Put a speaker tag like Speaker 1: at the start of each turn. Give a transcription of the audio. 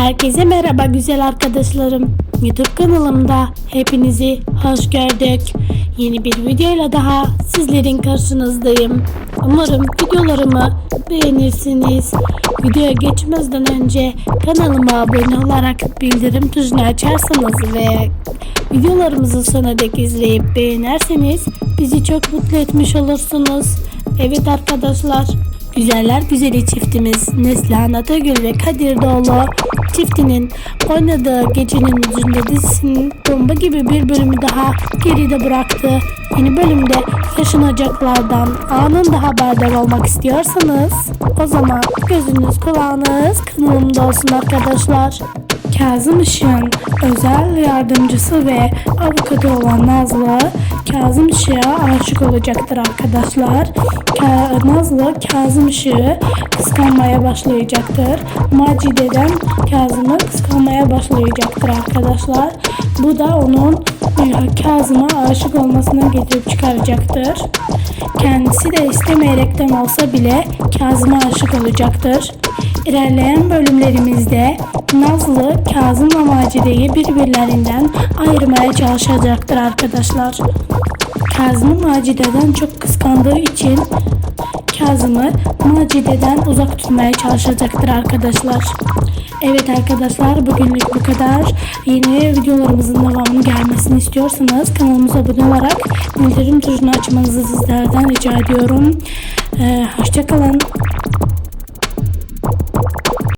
Speaker 1: Herkese merhaba güzel arkadaşlarım. YouTube kanalımda hepinizi hoş gördük. Yeni bir videoyla daha sizlerin karşınızdayım. Umarım videolarımı beğenirsiniz. Videoya geçmezden önce kanalıma abone olarak bildirim tuşunu açarsanız ve videolarımızı sona dek izleyip beğenirseniz bizi çok mutlu etmiş olursunuz. Evet arkadaşlar Güzeller güzeli çiftimiz Neslihan Atagül ve Kadir Doğulu çiftinin oynadığı Gecenin Yüzünde dizisinin bomba gibi bir bölümü daha geride bıraktı. Yeni bölümde yaşanacaklardan anında haberdar olmak istiyorsanız o zaman gözünüz kulağınız kanalımda olsun arkadaşlar. Kazım Işık'ın özel yardımcısı ve avukatı olan Nazlı Kazım Işık'a aşık olacaktır arkadaşlar. Ka- Nazlı Kazım Işık'ı kıskanmaya başlayacaktır. Macide'den Kazım'ı kıskanmaya başlayacaktır arkadaşlar. Bu da onun Kazım'a aşık olmasına getirip çıkaracaktır. Kendisi de istemeyerekten olsa bile Kazım'a aşık olacaktır. İlerleyen bölümlerimizde Nazlı Kazım ve Macide'yi birbirlerinden ayırmaya çalışacaktır arkadaşlar. Kazım'ı Macide'den çok kıskandığı için Kazım'ı Macide'den uzak tutmaya çalışacaktır arkadaşlar. Evet arkadaşlar bugünlük bu kadar. Yeni videolarımızın devamını gelmesini istiyorsanız kanalımıza abone olarak bildirim tuşunu açmanızı sizlerden rica ediyorum. Ee, Hoşçakalın.